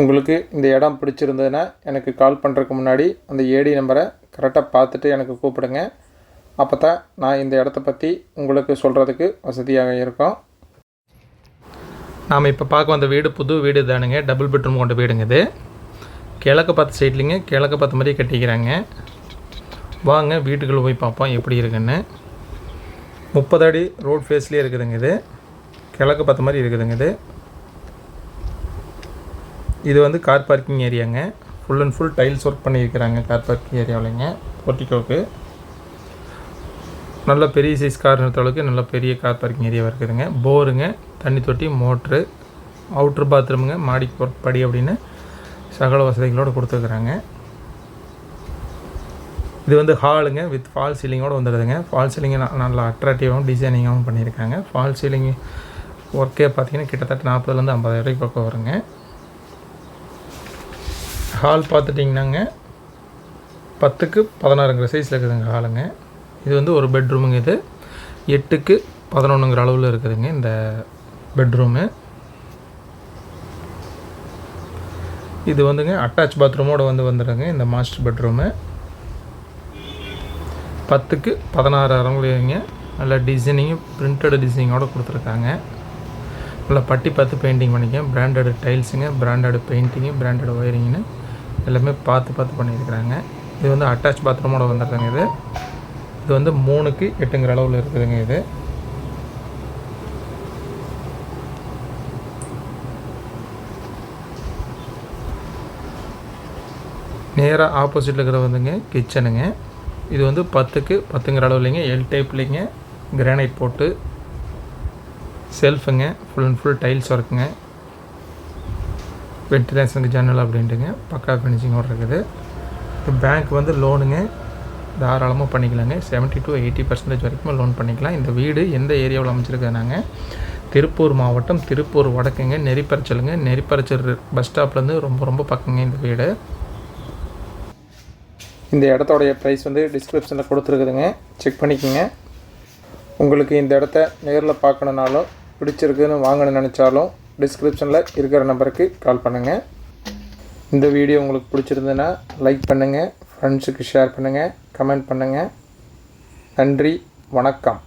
உங்களுக்கு இந்த இடம் பிடிச்சிருந்ததுன்னா எனக்கு கால் பண்ணுறதுக்கு முன்னாடி அந்த ஏடி நம்பரை கரெக்டாக பார்த்துட்டு எனக்கு கூப்பிடுங்க. அப்போ தான் நான் இந்த இடத்த பற்றி உங்களுக்கு சொல்கிறதுக்கு வசதியாக இருக்கும். நாம் இப்போ பார்க்க வந்த வீடு புது வீடு தானுங்க. டபுள் பெட்ரூம் கொண்ட வீடுங்க இது. கிழக்கு பார்த்த சைட்லிங்க கிழக்கு பார்த்த மாதிரியே கட்டிக்கிறாங்க. வாங்க வீட்டுக்குள்ளே போய் பார்ப்போம் எப்படி இருக்குன்னு. முப்பது அடி ரோட் ஃபேஸ்லேயே இருக்குதுங்க இது. கிழக்கு பார்த்த மாதிரி இருக்குதுங்க இது. இது வந்து car parking ஏரியாங்க full and full tiles work பண்ணியிருக்கிறாங்க கார் பார்க்கிங் ஏரியாவிலங்க போர்ட்டிகோவுக்கு நல்ல பெரிய சைஸ் கார் நிறுத்த அளவுக்கு நல்ல பெரிய கார் பார்க்கிங் ஏரியா இருக்குதுங்க. போருங்க தண்ணி தொட்டி மோட்ரு அவுட்ரு பாத்ரூமுங்க மாடி படி அப்படின்னு சகல வசதிகளோடு கொடுத்துருக்குறாங்க. இது வந்து ஹாலுங்க வித் ஃபால் சீலிங்கோடு வந்துடுதுங்க ஃபால் சீலிங் நல்லா அட்ராக்டிவாகவும் டிசைனிங்காகவும் பண்ணியிருக்காங்க. ஃபால் சீலிங் ஒர்க்கே பார்த்தீங்கன்னா கிட்டத்தட்ட நாற்பதுலேருந்து ஐம்பதாயிரம் ரூபாய்க்கு பக்கம் வருங்க. ஹால் பார்த்துட்டிங்கன்னாங்க பத்துக்கு பதினாறுங்கிற சைஸில் இருக்குதுங்க ஹாலுங்க இது வந்து ஒரு பெட்ரூமுங்க இது. எட்டுக்கு பதினொன்றுங்கிற அளவில் இருக்குதுங்க இந்த பெட்ரூமு இது வந்துங்க அட்டாச் பாத்ரூமோடு வந்து வந்துடுங்க இந்த மாஸ்டர் பெட்ரூமு பத்துக்கு பதினாறு அரங்குலைங்க நல்லா டிசைனிங்கும் பிரிண்டட் டிசைனிங்கோடு கொடுத்துருக்காங்க. நல்லா பட்டி பார்த்து பெயிண்டிங் பண்ணிக்க. பிராண்டட் டைல்ஸுங்க பிராண்டட் பெயிண்டிங்கு பிராண்டட் ஒயரிங்னு எல்லாமே பார்த்து பார்த்து பண்ணியிருக்கிறாங்க. இது வந்து அட்டாச் பாத்ரூமோட வந்துடுதுங்க இது. இது வந்து மூணுக்கு எட்டுங்கிற அளவில் இருக்குதுங்க இது. நேராக ஆப்போசிட்டில் இருக்கிற வந்துங்க கிச்சனுங்க இது வந்து பத்துக்கு பத்துங்கிற அளவு இல்லைங்க எல் டைப்லிங்க கிரானைட் போட்டு செல்ஃபுங்க ஃபுல் அண்ட் ஃபுல் டைல்ஸ் ஒர்க்குங்க வென்டிலேஷனுக்கு ஜன்னல் அப்படின்ட்டுங்க. பக்கா ஃபினிஷிங்கோடு இருக்குது. இப்போ பேங்க் வந்து லோனுங்க தாராளமாக பண்ணிக்கலாங்க. செவன்ட்டி டு எயிட்டி பர்சன்டேஜ் வரைக்கும் லோன் பண்ணிக்கலாம். இந்த வீடு எந்த ஏரியாவில் அமைச்சிருக்காங்க திருப்பூர் மாவட்டம் திருப்பூர் வடக்குங்க. நெறிப்பரிச்சலுங்க. நெறிப்பரிச்சல் பஸ் ஸ்டாப்லேருந்து ரொம்ப ரொம்ப பக்கங்க இந்த வீடு. இந்த இடத்தோடைய ப்ரைஸ் வந்து டிஸ்கிரிப்ஷனில் கொடுத்துருக்குதுங்க. செக் பண்ணிக்கோங்க. உங்களுக்கு இந்த இடத்த நேரில் பார்க்கணுனாலும் பிடிச்சிருக்குன்னு வாங்கணும்னு நினச்சாலும் டிஸ்கிரிப்ஷனில் இருக்கிற நம்பருக்கு கால் பண்ணுங்கள் இந்த வீடியோ உங்களுக்கு பிடிச்சிருந்ததுன்னா லைக் பண்ணுங்கள் ஃப்ரெண்ட்ஸுக்கு ஷேர் பண்ணுங்கள் கமெண்ட் பண்ணுங்கள் நன்றி வணக்கம்.